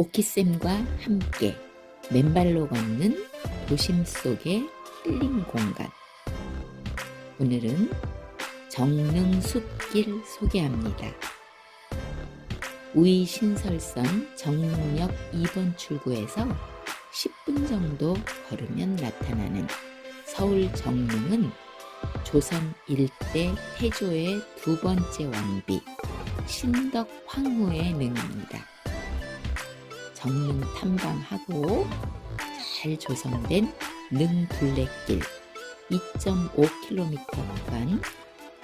오키쌤과 함께 맨발로 걷는 도심 속의 힐링 공간. 오늘은 정릉 숲길 소개합니다. 우이 신설선 정릉역 2번 출구에서 10분 정도 걸으면 나타나는 서울 정릉은 조선 일대 태조의 두 번째 왕비 신덕 황후의 능입니다. 정릉 탐방하고 잘 조성된 능 둘레길 2.5km 구간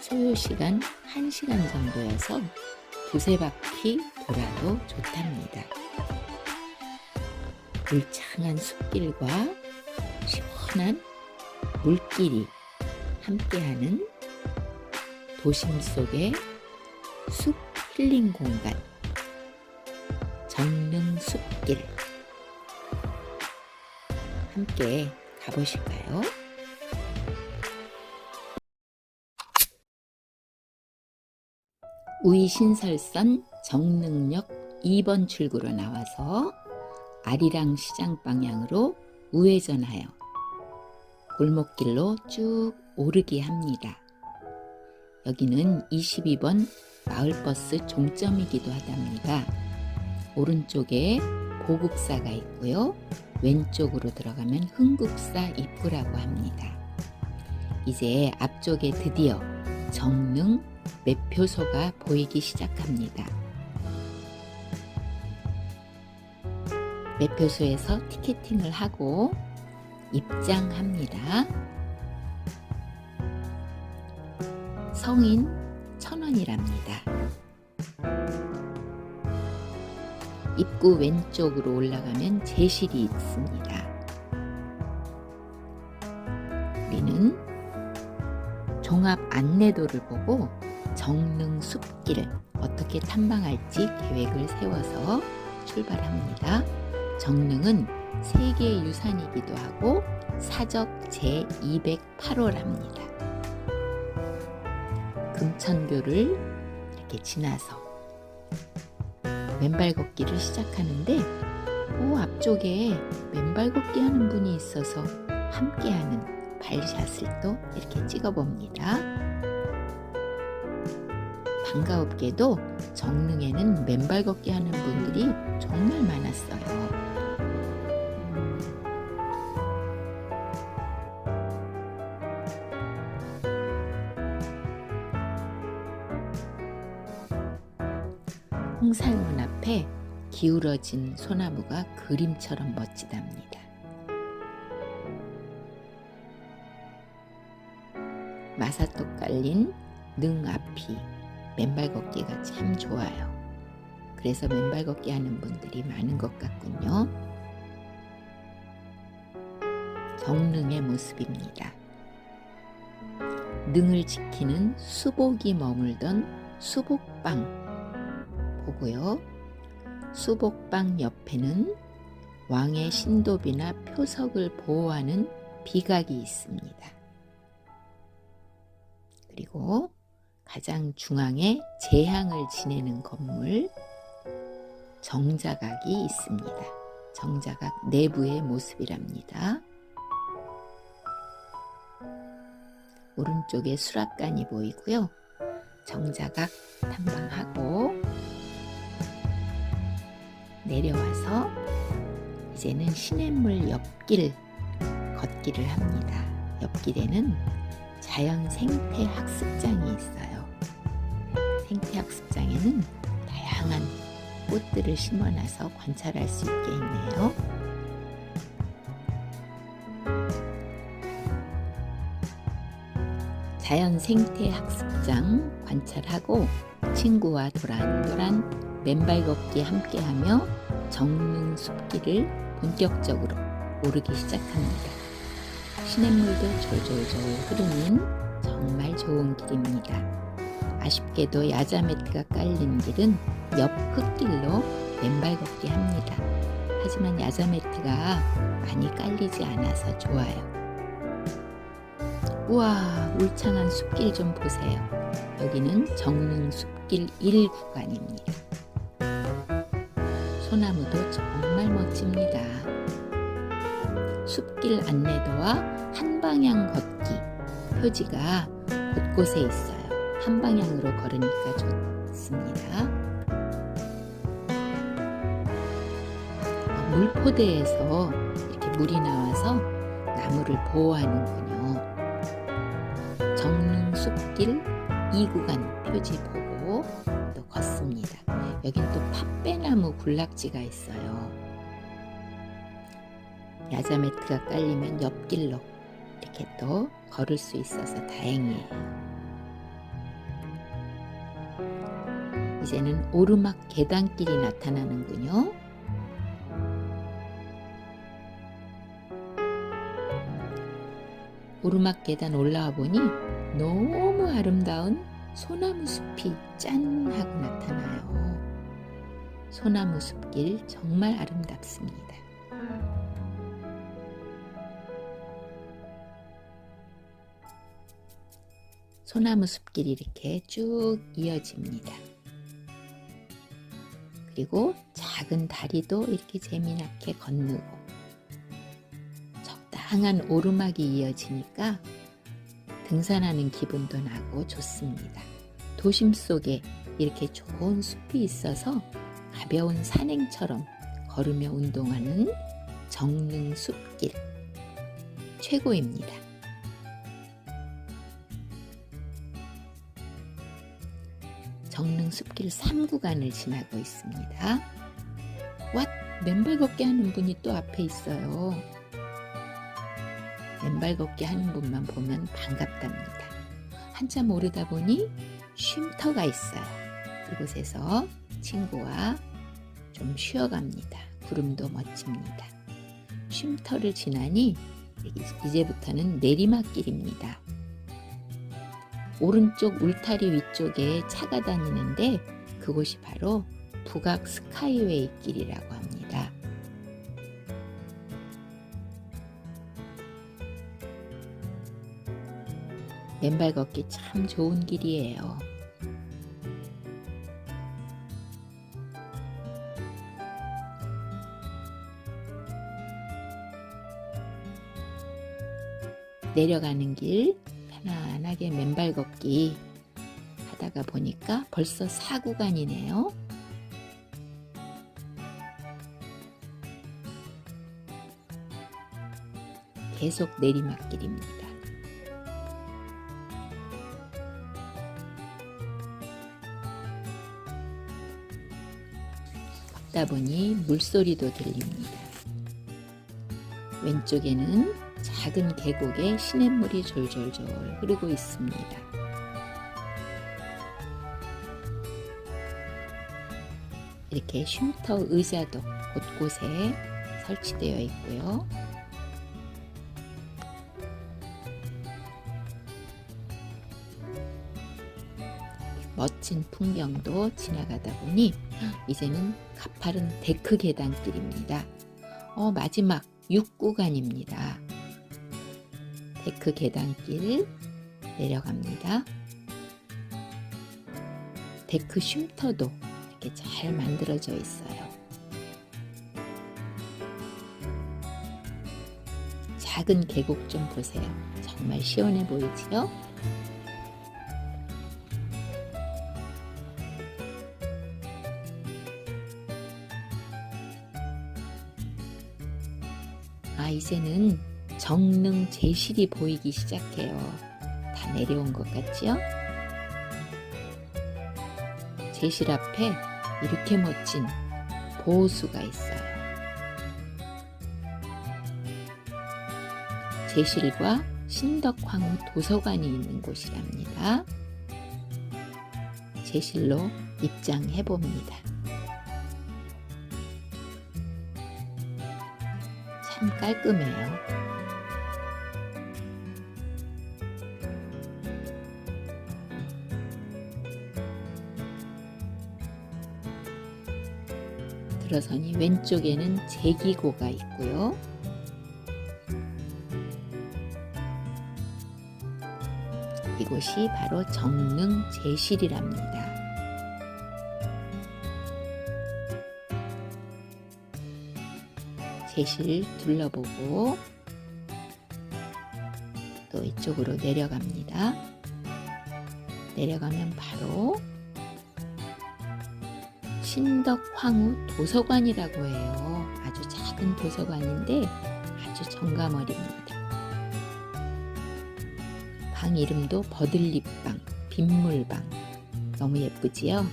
소요 시간 1시간 정도여서 두세 바퀴 돌아도 좋답니다. 울창한 숲길과 시원한 물길이 함께하는 도심 속의 숲 힐링 공간 정릉 숲길 함께 가보실까요? 우이신설선 정릉역 2번 출구로 나와서 아리랑 시장 방향으로 우회전하여 골목길로 쭉 오르기 합니다. 여기는 22번 마을버스 종점이기도 하답니다. 오른쪽에 고국사가 있고요. 왼쪽으로 들어가면 흥국사 입구라고 합니다. 이제 앞쪽에 드디어 정릉 매표소가 보이기 시작합니다. 매표소에서 티켓팅을 하고 입장합니다. 성인 천원이랍니다. 입구 왼쪽으로 올라가면 제실이 있습니다. 우리는 종합 안내도를 보고 정릉 숲길 어떻게 탐방할지 계획을 세워서 출발합니다. 정릉은 세계 유산이기도 하고 사적 제208호랍니다. 금천교를 이렇게 지나서 맨발 걷기를 시작하는데 오 앞쪽에 맨발 걷기 하는 분이 있어서 함께하는 발샷을 또 이렇게 찍어봅니다. 반가웁게도 정릉에는 맨발 걷기 하는 분들이 정말 많았어요. 홍살문 앞에 기울어진 소나무가 그림처럼 멋지답니다. 마사토 깔린 능 앞이 맨발 걷기가 참 좋아요. 그래서 맨발 걷기 하는 분들이 많은 것 같군요. 정릉의 모습입니다. 능을 지키는 수복이 머물던 수복방 보고요. 수복방 옆에는 왕의 신도비나 표석을 보호하는 비각이 있습니다. 그리고 가장 중앙에 재향을 지내는 건물 정자각이 있습니다. 정자각 내부의 모습이랍니다. 오른쪽에 수락관이 보이고요. 정자각 탐방하고 내려와서 이제는 시냇물 옆길 걷기를 합니다. 옆길에는 자연 생태 학습장이 있어요. 생태 학습장에는 다양한 꽃들을 심어놔서 관찰할 수 있게 있네요. 자연 생태 학습장 관찰하고 친구와 도란도란 맨발 걷기 함께하며 정릉 숲길을 본격적으로 오르기 시작합니다. 시냇물도 졸졸졸 흐르는 정말 좋은 길입니다. 아쉽게도 야자 매트가 깔린 길은 옆 흙길로 맨발 걷기 합니다. 하지만 야자 매트가 많이 깔리지 않아서 좋아요. 우와, 울창한 숲길 좀 보세요. 여기는 정릉 숲길 1 구간입니다. 소나무도 정말 멋집니다. 숲길 안내도와 한방향 걷기 표지가 곳곳에 있어요. 한 방향으로 걸으니까 좋습니다. 물포대에서 이렇게 물이 나와서 나무를 보호하는군요. 정릉 숲길 2구간 표지 보고 또 걷습니다. 여긴 또팥 배나무 군락지가 있어요. 야자 매트가 깔리면 옆길로 이렇게 또 걸을 수 있어서 다행이에요. 이제는 오르막 계단길이 나타나는군요. 오르막 계단 올라와 보니 너무 아름다운 소나무 숲이 짠 하고 나타나요. 소나무 숲길 정말 아름답습니다. 소나무 숲길이 이렇게 쭉 이어집니다. 그리고 작은 다리도 이렇게 재미나게 건너고 적당한 오르막이 이어지니까 등산하는 기분도 나고 좋습니다. 도심 속에 이렇게 좋은 숲이 있어서 가벼운 산행처럼 걸으며 운동하는 정릉 숲길 최고입니다. 정릉 숲길 3구간을 지나고 있습니다. 왓! 맨발 걷기 하는 분이 또 앞에 있어요. 맨발 걷기 하는 분만 보면 반갑답니다. 한참 오르다 보니 쉼터가 있어요. 이곳에서 친구와 좀 쉬어갑니다. 구름도 멋집니다. 쉼터를 지나니 이제부터는 내리막길입니다. 오른쪽 울타리 위쪽에 차가 다니는데 그곳이 바로 북악 스카이웨이 길이라고 합니다. 맨발 걷기 참 좋은 길이에요. 내려가는 길 편안하게 맨발 걷기 하다가 보니까 벌써 4구간이네요. 계속 내리막길입니다. 걷다 보니 물소리도 들립니다. 왼쪽에는 작은 계곡에 시냇물이 졸졸졸 흐르고 있습니다. 이렇게 쉼터 의자도 곳곳에 설치되어 있고요. 멋진 풍경도 지나가다 보니 이제는 가파른 데크 계단길입니다. 어, 마지막 6구간입니다. 데크 계단길 내려갑니다. 데크 쉼터도 이렇게 잘 만들어져 있어요. 작은 계곡 좀 보세요. 정말 시원해 보이지요? 아, 이제는 정릉 제실이 보이기 시작해요. 다 내려온 것 같지요? 제실 앞에 이렇게 멋진 보호수가 있어요. 제실과 신덕황후 도서관이 있는 곳이랍니다. 제실로 입장해 봅니다. 참 깔끔해요. 들어서니 왼쪽에는 제기고가 있고요. 이곳이 바로 정릉 제실이랍니다. 제실 둘러보고 또 이쪽으로 내려갑니다. 내려가면 바로 신덕황후 도서관이라고 해요. 아주 작은 도서관인데 아주 정감어립니다. 방 이름도 버들잎방, 빗물방. 너무 예쁘지요?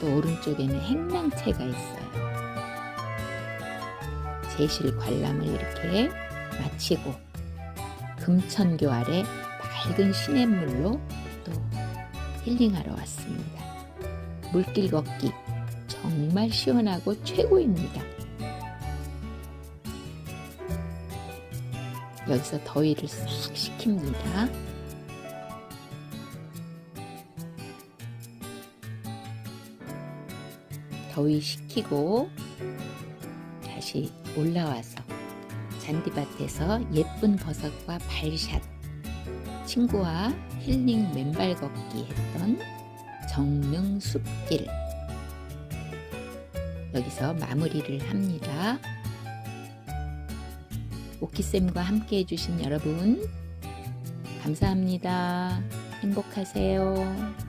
또 오른쪽에는 행랑채가 있어요. 제실 관람을 이렇게 마치고 금천교 아래 맑은 시냇물로 또 힐링하러 왔습니다. 물길 걷기 정말 시원하고 최고입니다. 여기서 더위를 싹 식힙니다. 더위 식히고 다시 올라와서 잔디밭에서 예쁜 버섯과 발샷 친구와 힐링 맨발 걷기 했던 정릉 숲길 여기서 마무리를 합니다. 오키쌤과 함께 해주신 여러분 감사합니다. 행복하세요.